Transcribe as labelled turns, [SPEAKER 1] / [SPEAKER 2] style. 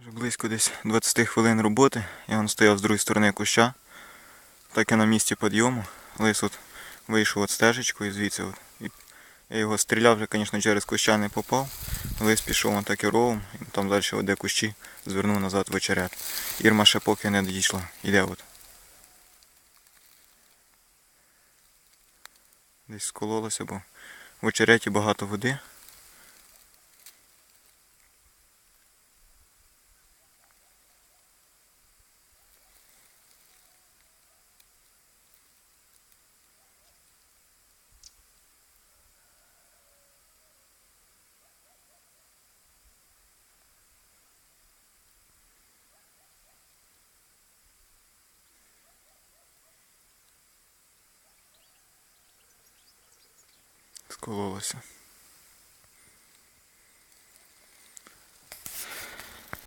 [SPEAKER 1] Вже близько десь 20 хвилин роботи. Я вон стояв з другої сторони куща. Так і на місці підйому. Лис от вийшов от стежечкою звідси. От. І я його стріляв вже, звісно, через куща не попав. Лис пішов он так і ровом, і там далі де кущі звернув назад в очерет. Ірма ще поки не дійшла. Іде от. Десь скололося, бо в очереті багато води. Скололося.